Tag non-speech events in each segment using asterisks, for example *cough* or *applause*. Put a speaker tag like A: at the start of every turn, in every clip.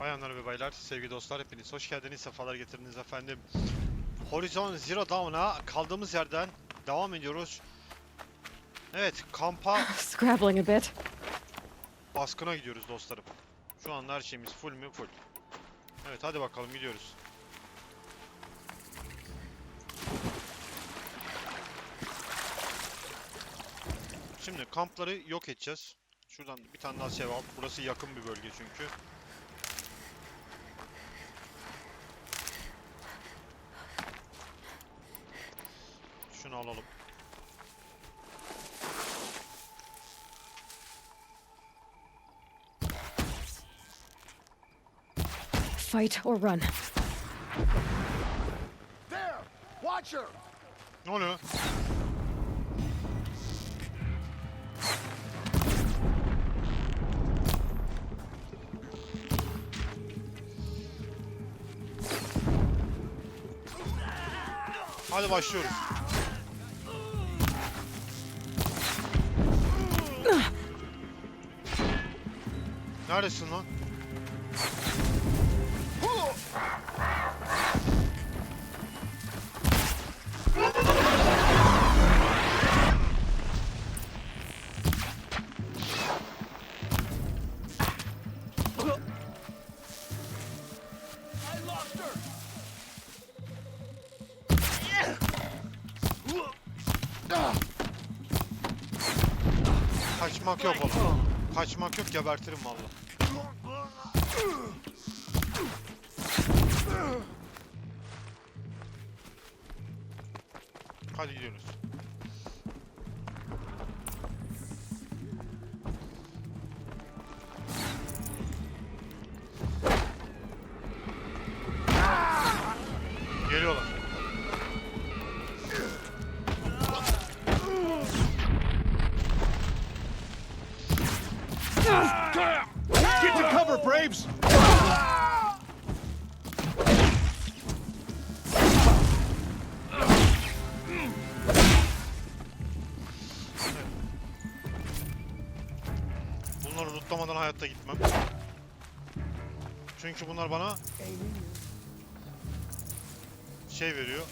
A: Bayanlar ve baylar, sevgili dostlar hepiniz hoş geldiniz, sefalar getirdiniz efendim. Horizon Zero Dawn'a kaldığımız yerden devam ediyoruz. Evet, kampa *laughs*
B: Scrabbling a bit.
A: baskına gidiyoruz dostlarım. Şu anda her şeyimiz full mü? Full. Evet, hadi bakalım gidiyoruz. Şimdi kampları yok edeceğiz. Şuradan bir tane daha sev al. Burası yakın bir bölge çünkü. Şunu alalım.
B: Fight or run.
C: There! Watch her!
A: Ne oluyor? Hadi başlıyoruz. Neredesin lan? Kaçmak yok oğlum. Kaçmak yok gebertirim valla. Hadi gidiyoruz. Çünkü bunlar bana şey veriyor.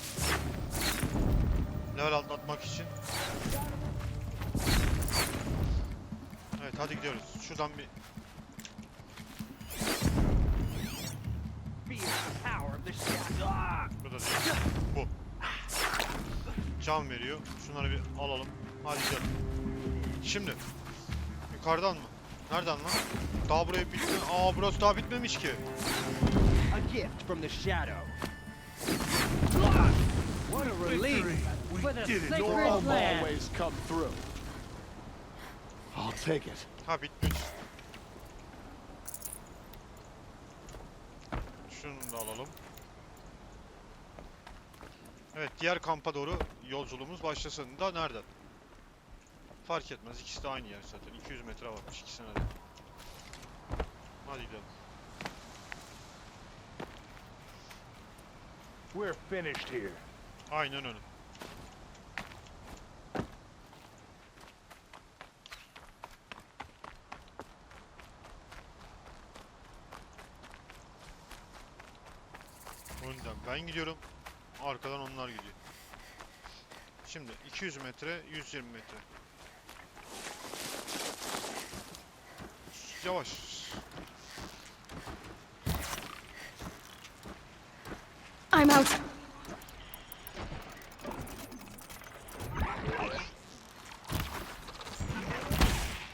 A: Level atlatmak için. Evet hadi gidiyoruz. Şuradan bir bu da değil. Bu. Can veriyor. Şunları bir alalım. Hadi gidelim. Şimdi yukarıdan mı? Nereden lan? Daha buraya bitme. Aa burası daha bitmemiş ki.
D: A gift from the shadow. What a relief for the sacred land.
C: always come through. I'll take it.
A: Ha bitmiş. Şunu da alalım. Evet diğer kampa doğru yolculuğumuz başlasın da nereden? Fark etmez ikisi de aynı yer zaten. 200 metre varmış ikisine de. Hadi gidelim.
C: We're finished here.
A: Aynen öyle. Önden ben gidiyorum. Arkadan onlar gidiyor. Şimdi 200 metre, 120 metre. Yavaş.
B: I'm out.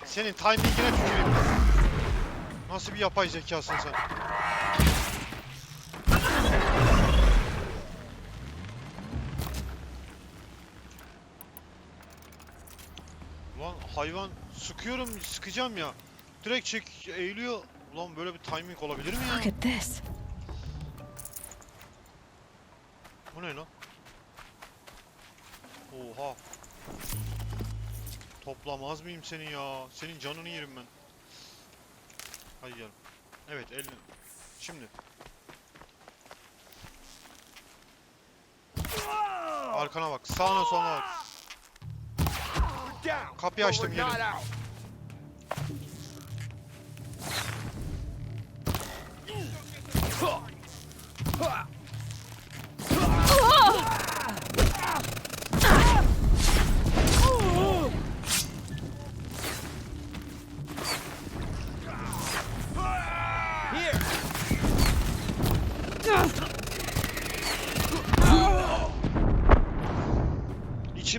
A: Senin timingine tüküreyim. Nasıl bir yapay zekasın sen? Ulan hayvan sıkıyorum sıkacağım ya. Direkt çek eğiliyor. Ulan böyle bir timing olabilir mi
B: Look
A: ya?
B: at this.
A: Bu ne lan? Oha. Toplamaz mıyım seni ya? Senin canını yerim ben. Hadi gel. Evet elini. Şimdi. Arkana bak. Sağına soluna bak. Kapıyı açtım gelin.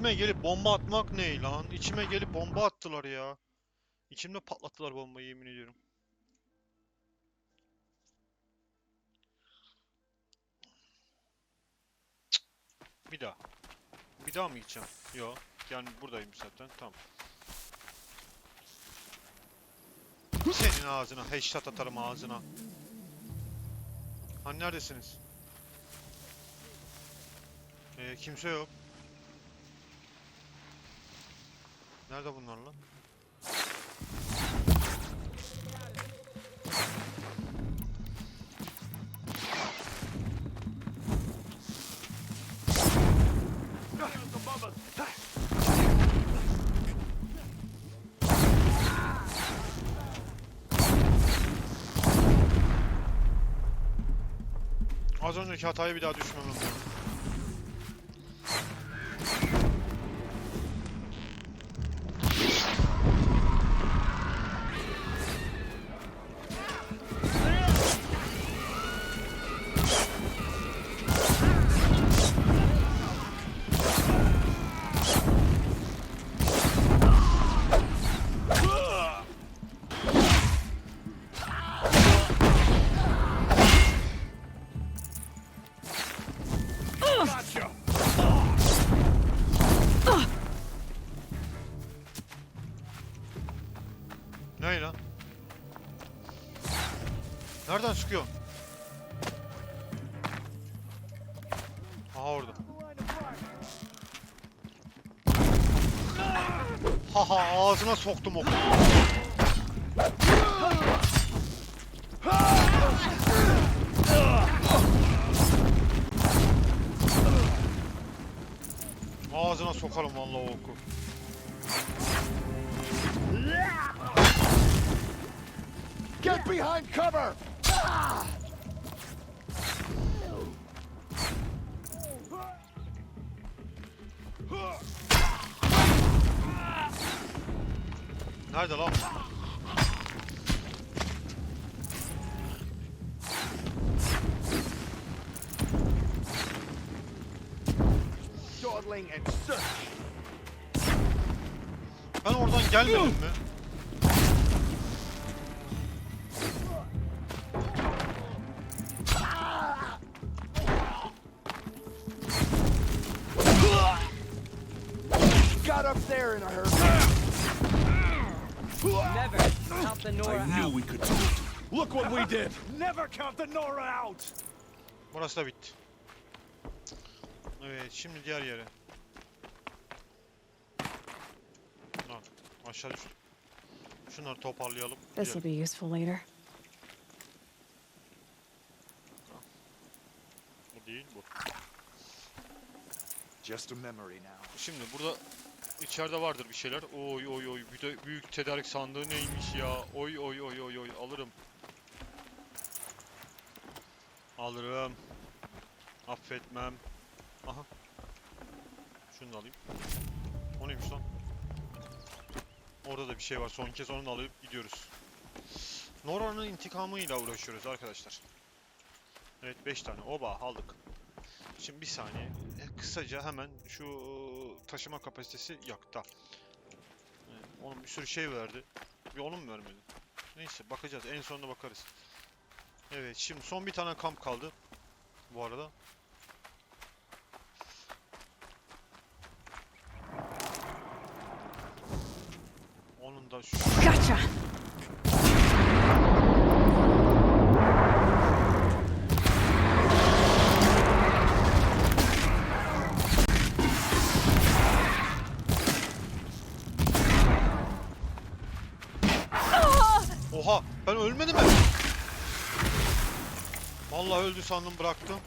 A: İçime gelip bomba atmak ne lan? İçime gelip bomba attılar ya. İçimde patlattılar bombayı yemin ediyorum. Bir daha. Bir daha mı gideceğim? Yo. Yani buradayım zaten. Tamam. Senin ağzına. Headshot atarım ağzına. Hani neredesiniz? Ee, kimse yok. Nerede bunlar lan? Az önceki hatayı bir daha düşmemem lazım. Nereden sıkıyor? Aha orada. Haha ağzına soktum oku. Ağzına sokarım vallahi oku.
C: Get behind cover!
A: Nerede lan? Ben oradan gelmedim mi?
C: We did!
D: Never count the Nora out.
A: Burası da bitti. Evet, şimdi diğer yere. Lan, aşağı düştüm. Şunları toparlayalım.
B: This will be useful later.
A: Bu değil bu.
C: Just a memory now.
A: Şimdi burada içeride vardır bir şeyler. Oy oy oy. Bir de büyük tedarik sandığı neymiş ya? Oy oy oy oy oy. Alırım. Alırım. Affetmem. Aha. Şunu da alayım. O neymiş lan? Orada da bir şey var. Son kez onu da alıp gidiyoruz. Nora'nın intikamıyla uğraşıyoruz arkadaşlar. Evet 5 tane. Oba aldık. Şimdi bir saniye. E, kısaca hemen şu e, taşıma kapasitesi yakta. E, onun bir sürü şey verdi. Bir onu mu vermedi? Neyse bakacağız. En sonunda bakarız. Evet şimdi son bir tane kamp kaldı. Bu arada. Onun da şu
B: Gotcha!
A: Oha ben ölmedim mi? Vallahi öldü sandım bıraktım.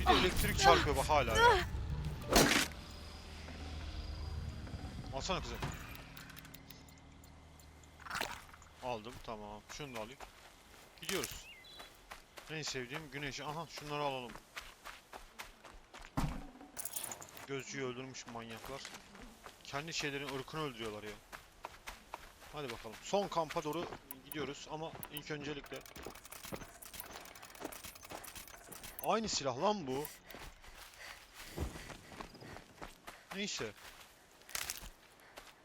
A: Bir de elektrik çarpıyor bak hala ya. Alsana kızım. Aldım tamam. Şunu da alayım. Gidiyoruz. En sevdiğim güneş. Aha şunları alalım. Gözcüyü öldürmüş manyaklar. Kendi şeylerin ırkını öldürüyorlar ya. Hadi bakalım. Son kampa doğru gidiyoruz ama ilk öncelikle Aynı silah lan bu. Neyse.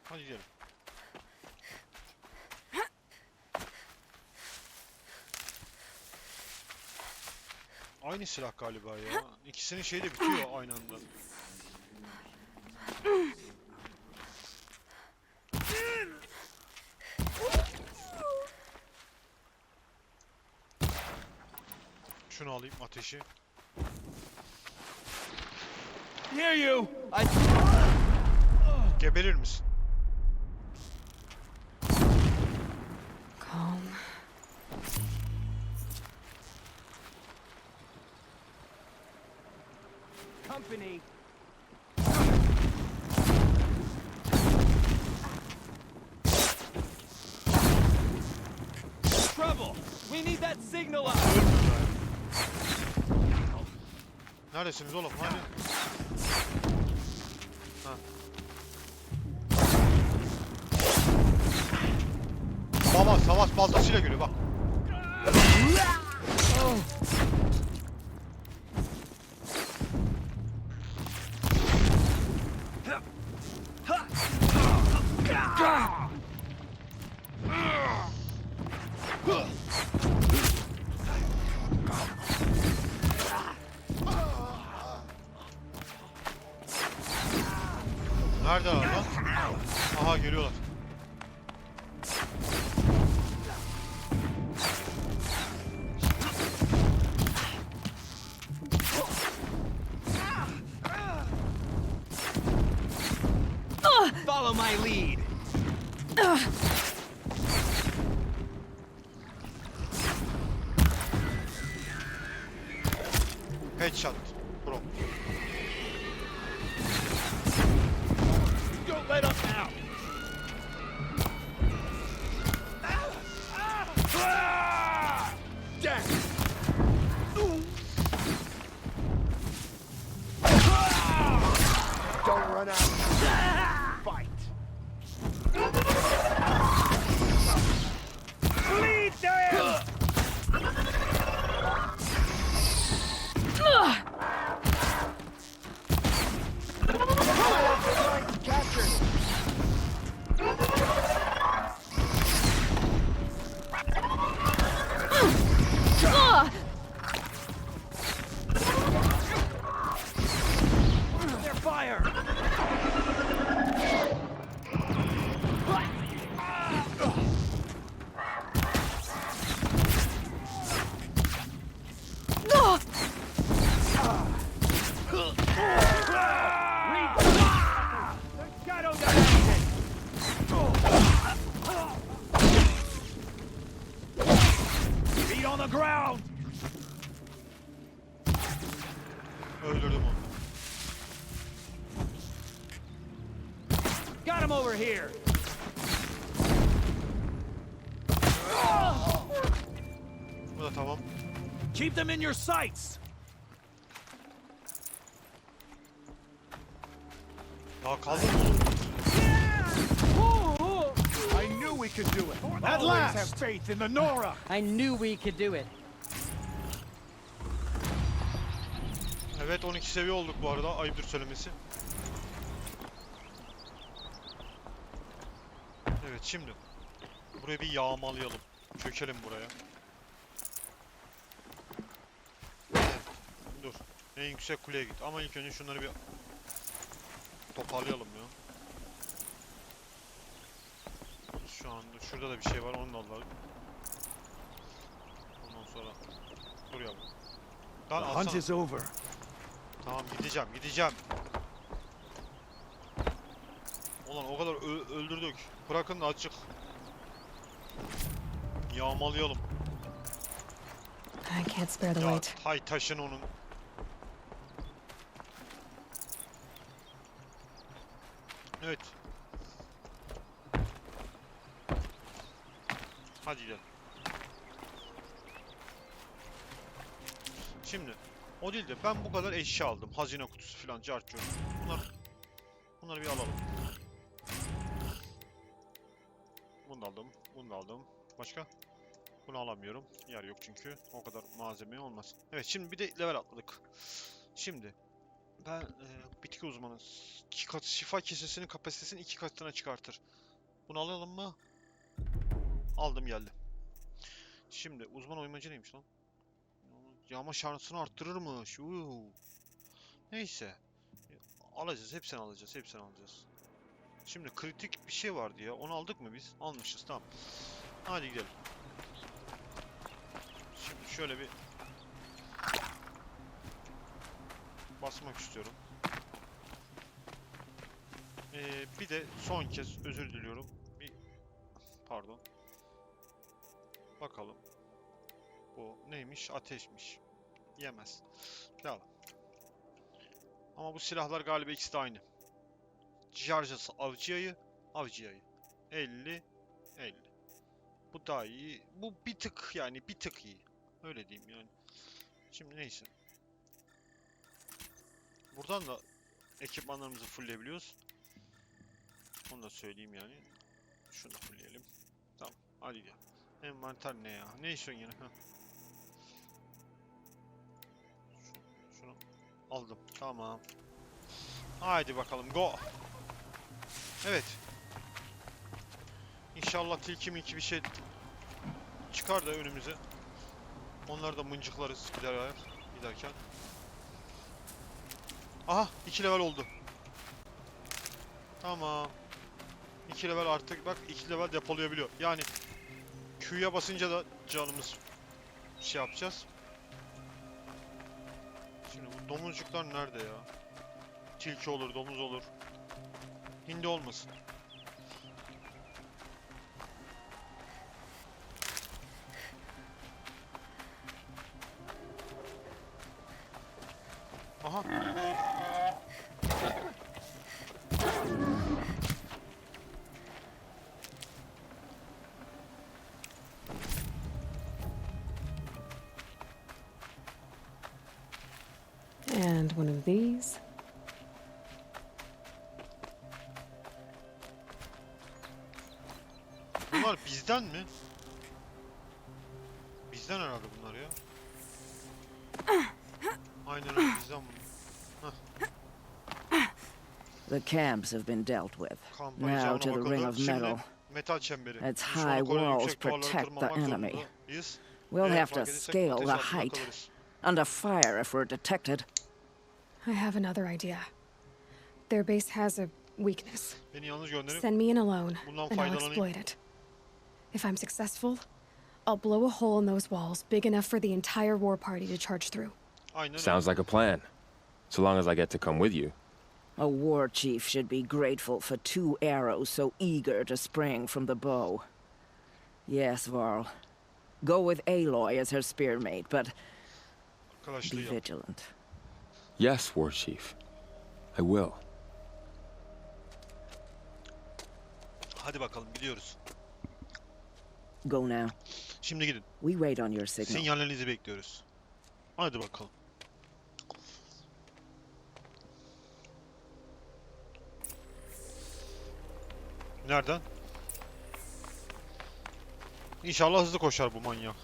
A: Hadi gidelim. Aynı silah galiba ya. İkisinin şeyi de bitiyor aynı anda. Şunu alayım ateşi.
D: Hear you! I
A: Geberir misin?
B: Calm.
A: Neredesiniz oğlum? Hani? Ha. Baba savaş baltasıyla geliyor bak. Nerede lan? Aha geliyorlar.
D: Got him over here!
A: Bu da tamam.
D: Keep them in your sights!
A: Daha kaldı mı oğlum?
D: I knew we could do it. At last! have faith in the Nora!
E: I knew we could do it.
A: Evet 12 seviye olduk bu arada. Ayıptır söylemesi. Şimdi. Burayı bir yağmalayalım. Çökelim buraya. Dur. En yüksek kuleye git. Ama ilk önce şunları bir toparlayalım ya. Şu anda şurada da bir şey var. Onu da alalım. Ondan sonra dur ya. Lan alsana.
D: over.
A: Tamam gideceğim gideceğim. Ulan o kadar öldürdük. Bırakın da açık. Yağmalayalım.
B: I can't spare the
A: Ya
B: weight.
A: tay taşın onun. Evet. Hadi gidelim. Şimdi o değil de ben bu kadar eşya aldım. Hazine kutusu falan carço. Bunlar bunları bir alalım. Da aldım. Başka? Bunu alamıyorum. Yer yok çünkü. O kadar malzeme olmaz. Evet şimdi bir de level atladık. Şimdi ben e, bitki uzmanı. İki kat, şifa kesesinin kapasitesini iki katına çıkartır. Bunu alalım mı? Aldım geldi. Şimdi uzman oymacı neymiş lan? Yağma şansını arttırırmış. Uuu. Neyse. Alacağız. Hepsini alacağız. Hepsini alacağız. Şimdi kritik bir şey vardı ya. Onu aldık mı biz? Almışız. Tamam. Hadi gidelim. Şimdi şöyle bir basmak istiyorum. Ee, bir de son kez özür diliyorum. Bir pardon. Bakalım. Bu neymiş? Ateşmiş. Yemez. Devam. Ama bu silahlar galiba ikisi de aynı. Jarjası avcı yayı, avcı yayı. 50 50. Bu daha iyi. Bu bir tık yani bir tık iyi. Öyle diyeyim yani. Şimdi neyse. Buradan da ekipmanlarımızı fullleyebiliyoruz. Onu da söyleyeyim yani. Şunu fullleyelim. Tamam. Hadi gel. Envanter ne ya? Ne istiyorsun yine? Heh. Şu- Şunu aldım. Tamam. Haydi bakalım go. Evet. İnşallah tilki milki bir şey çıkar da önümüze. Onları da mıncıklarız gider giderken. Aha 2 level oldu. Tamam. 2 level artık bak 2 level depolayabiliyor. Yani Q'ya basınca da canımız şey yapacağız. Şimdi bu domuzcuklar nerede ya? Tilki olur, domuz olur. Hindi olmasın. Bunlar bizden mi? Bizden herhalde bunlar ya. Aynen öyle bizden bunlar.
E: The camps have been dealt with.
A: Kamp
E: Now to the ring of metal.
A: metal çemberi.
E: Its high walls protect the enemy. We'll have to scale the height.
A: kalırız.
E: Under fire if we're detected.
B: I have another idea. Their base has a weakness.
A: Beni yalnız gönderip
B: Send me in alone, and I'll exploit it. If I'm successful, I'll blow a hole in those walls big enough for the entire war party to charge through.
A: Oh, aynen öyle.
C: Sounds like a plan. So long as I get to come with you.
E: A war chief should be grateful for two arrows so eager to spring from the bow. Yes, Varl. Go with Aloy as her spearmate, but be vigilant.
C: Yes, War Chief. I will.
A: Hadi bakalım gidiyoruz.
E: Go now.
A: Şimdi gidin.
E: We wait on your signal.
A: Sinyallerinizi bekliyoruz. Hadi bakalım. Nereden? İnşallah hızlı koşar bu manyak.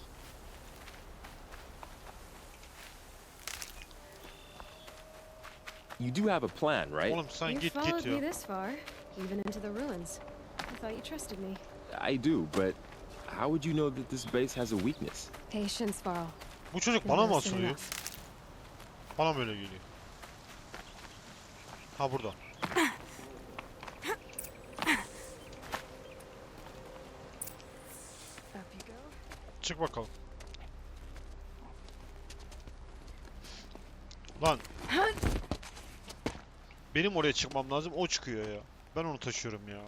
C: You do have a plan, right?
A: Oğlum sen
B: you
A: git
B: followed
A: git
B: me
A: ya.
B: this far, even into the ruins. I thought you trusted me.
C: I do, but how would you know that this base has a weakness?
B: Patience, Varl.
A: Bu çocuk bana mı asılıyor? Bana mı öyle geliyor? Ha burada. Çık bakalım. Lan. Benim oraya çıkmam lazım. O çıkıyor ya. Ben onu taşıyorum ya.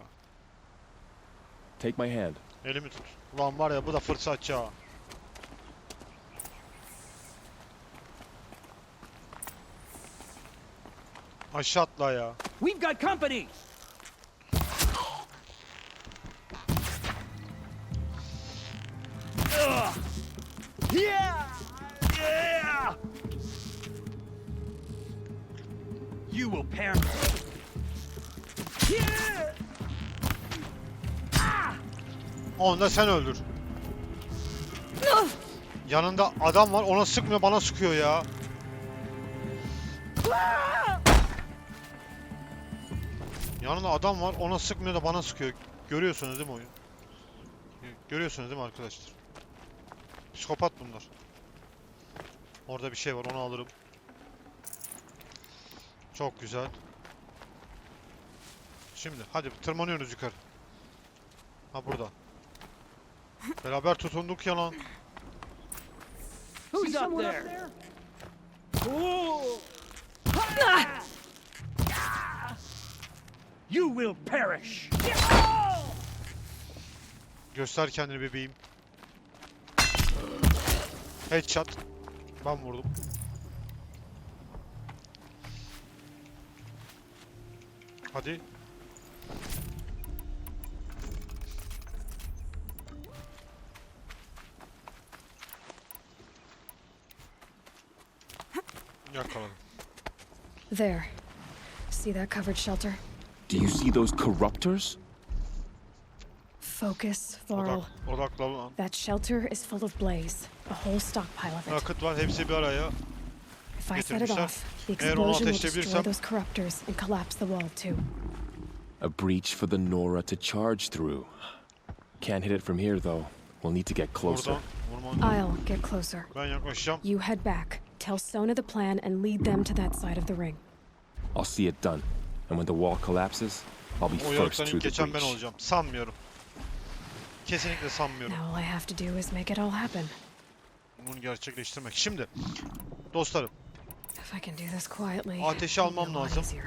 C: Take my hand.
A: Elimi tut. Ulan var ya bu da fırsatçı ha. Aşağı atla ya.
F: We've got company. Yeah! Yeah!
D: You will perish. Yeah!
A: Onu da sen öldür. Yanında adam var ona sıkmıyor bana sıkıyor ya. Yanında adam var ona sıkmıyor da bana sıkıyor. Görüyorsunuz değil mi oyun? Görüyorsunuz değil mi arkadaşlar? Psikopat bunlar. Orada bir şey var onu alırım. Çok güzel. Şimdi hadi tırmanıyoruz yukarı. Ha burada. Beraber tutunduk ya lan.
D: Who's up there? You will perish.
A: Göster kendini bebeğim. Headshot. Ben vurdum. Hadi.
B: There. See that covered shelter?
C: Do you see those corruptors?
B: Focus, Varl.
A: Odak, odaklan.
B: That shelter is full of blaze. A whole stockpile of it.
A: Yakıt var hepsi bir araya.
B: If I set it off, the explosion will destroy those corruptors and collapse the wall too.
C: A breach for the Nora to charge through. Can't hit it from here, though. We'll need to get closer.
B: I'll get closer. You head back. Tell Sona the plan and lead them to that side of the ring.
C: I'll see it done. And when the wall collapses, I'll be
A: O
C: first through
A: ilk
C: the
A: geçen ben
C: breach.
A: olacağım. Sanmıyorum. Kesinlikle sanmıyorum.
B: Now all I have to do is make it all happen.
A: Bunu gerçekleştirmek. Şimdi dostlarım
B: If I can do this quietly,
A: Ateşi
B: it'll be
A: almam
B: a lot
A: lazım.
B: easier.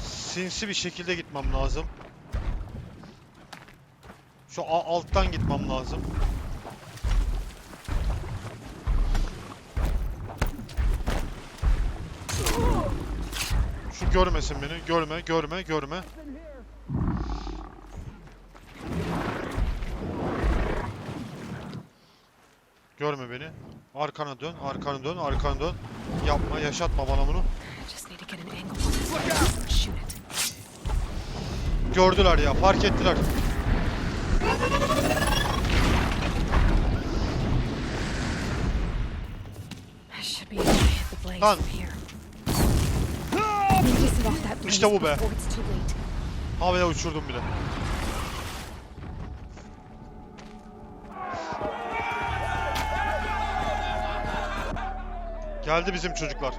A: sinsi bir şekilde gitmem lazım. Şu a- alttan gitmem lazım. Görmesin beni. Görme, görme, görme. Görme beni. Arkana dön, arkana dön, arkana dön. Yapma, yaşatma bana bunu.
B: I just need to get
A: İşte bu be. Havaya uçurdum bile. Geldi bizim çocuklar.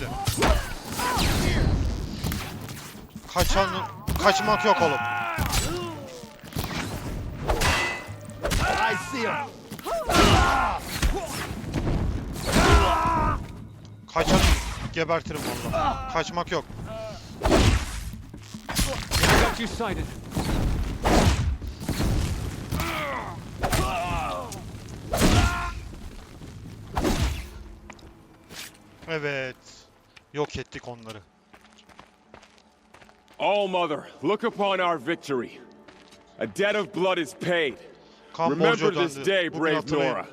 A: Şimdi. Kaçan kaçmak yok oğlum.
D: I see him.
A: Kaçanı gebertirim valla. Kaçmak yok.
D: Got you sighted.
A: Evet. Yok ettik onları.
F: All Mother, look upon our victory. A debt of blood is paid.
A: Kan
F: Remember this day, brave. Nora.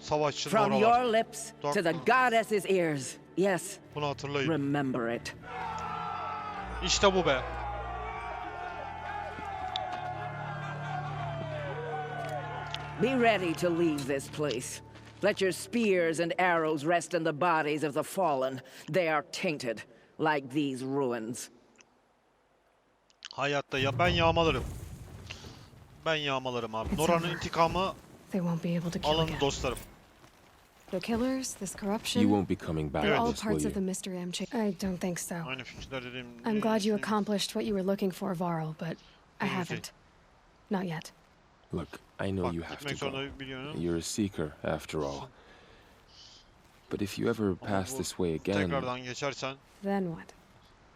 A: Savaşçı
E: From your lips to the goddess's ears. Yes,
A: Bunu hatırlayın.
E: remember it.
A: İşte bu be.
E: Be ready to leave this place. Let your spears and arrows rest in the bodies of the fallen. They are tainted, like these ruins.
A: Hayatta ya ben yağmalarım. Ben yağmalarım abi. Nora'nın
B: over. They won't be able to kill
A: alın
B: again.
A: dostlarım.
B: The killers, this corruption,
C: You won't be coming back
B: they're
C: to
B: all
C: this, will
B: parts of the
C: you?
B: Mystery M chain. I don't think so.
A: Aynı fikirler dediğim.
B: I'm glad you accomplished what you were looking for, Varl, but I haven't. Not yet.
C: Look, I know
A: Bak
C: you have
A: gitmek
C: to go.
A: zorunda biliyorsun.
C: You're a seeker, after all. But if you ever pass
A: bu
C: this way again,
A: Tekrardan geçersen.
B: Then what?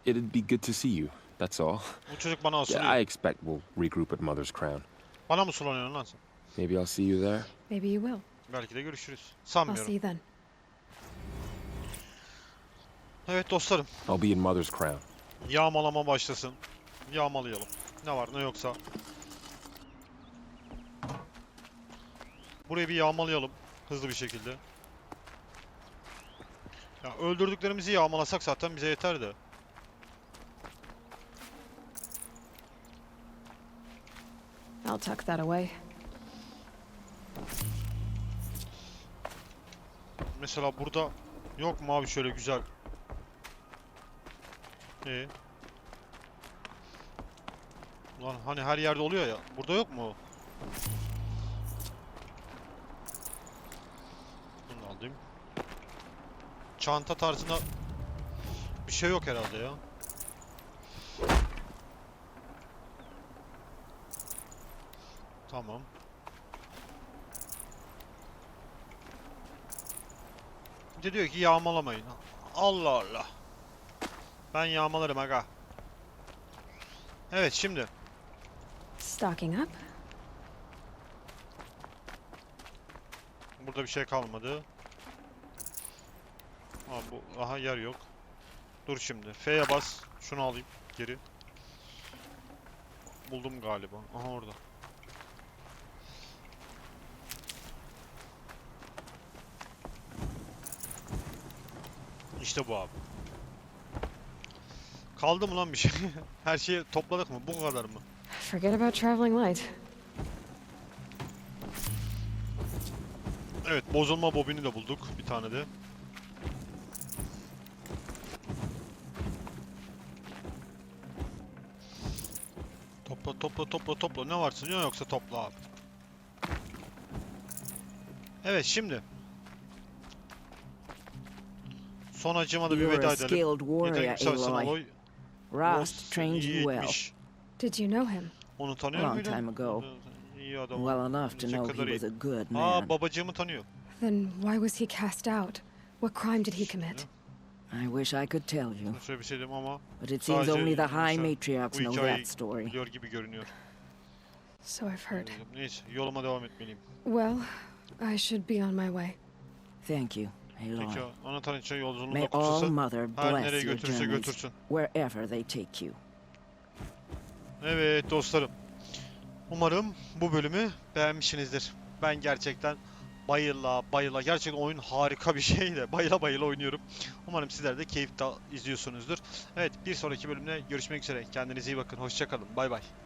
C: it'd be good to see you. That's all.
A: Bu çocuk bana
C: Yeah. I expect we'll regroup at Mother's Crown.
A: Bana mı sulanıyorsun lan sen?
C: Maybe I'll see you there.
B: Maybe you will.
A: Belki de görüşürüz.
B: I'll see
A: Sanmıyorum.
B: you then.
A: Evet dostlarım.
C: I'll be in Mother's Crown.
A: Yağmalama başlasın. Yağmalayalım. Ne var ne yoksa. Burayı bir yağmalayalım. Hızlı bir şekilde. Ya öldürdüklerimizi yağmalasak zaten bize yeter de.
B: I'll tuck that away.
A: Mesela burada yok mu abi şöyle güzel? Ee? Ulan hani her yerde oluyor ya. Burada yok mu? o? Bunu alayım. Çanta tarzında bir şey yok herhalde ya. Tamam. Bir diyor ki yağmalamayın. Allah Allah. Ben yağmalarım aga. Evet şimdi.
B: Stocking up.
A: Burada bir şey kalmadı. Aa, bu aha yer yok. Dur şimdi. F'ye bas. Şunu alayım geri. Buldum galiba. Aha orada. İşte bu abi. Kaldı mı lan bir şey? *laughs* Her şeyi topladık mı? Bu kadar mı?
B: Forget about traveling light.
A: Evet, bozulma bobini de bulduk bir tane de. Topla topla topla ne varsa ne yoksa topla abi. Evet şimdi. Son acıma da bir veda
E: a
A: edelim. Yetenek yükselsin
E: Aloy. Rost trained you well.
B: Did you know him?
A: Onu tanıyor
E: Long
A: muydun?
E: time ago.
A: İyi adam.
E: Well enough to know he was a good
A: Aa
E: man.
A: babacığımı tanıyor.
B: Then why was he cast out? What crime did he commit?
E: I wish I could tell you,
A: Şöyle bir diyeyim ama
E: but it seems only the High Matriarchs know that story.
A: biliyor gibi görünüyor.
B: So I've heard.
A: Neyse yoluma devam etmeliyim.
B: Well, I should be on my way.
E: Thank you,
A: Peki
E: Aloy.
A: anahtar için yolculuğunda
E: May All
A: kutsusu.
E: Mother
A: Her nereye
E: bless your
A: götürürse
E: journeys,
A: götürsün.
E: wherever they take you.
A: Evet dostlarım. Umarım bu bölümü beğenmişsinizdir. Ben gerçekten bayıla bayıla gerçekten oyun harika bir şey de *laughs* bayıla bayıla oynuyorum. Umarım sizler de keyifle izliyorsunuzdur. Evet bir sonraki bölümde görüşmek üzere. Kendinize iyi bakın. Hoşçakalın. Bay bay.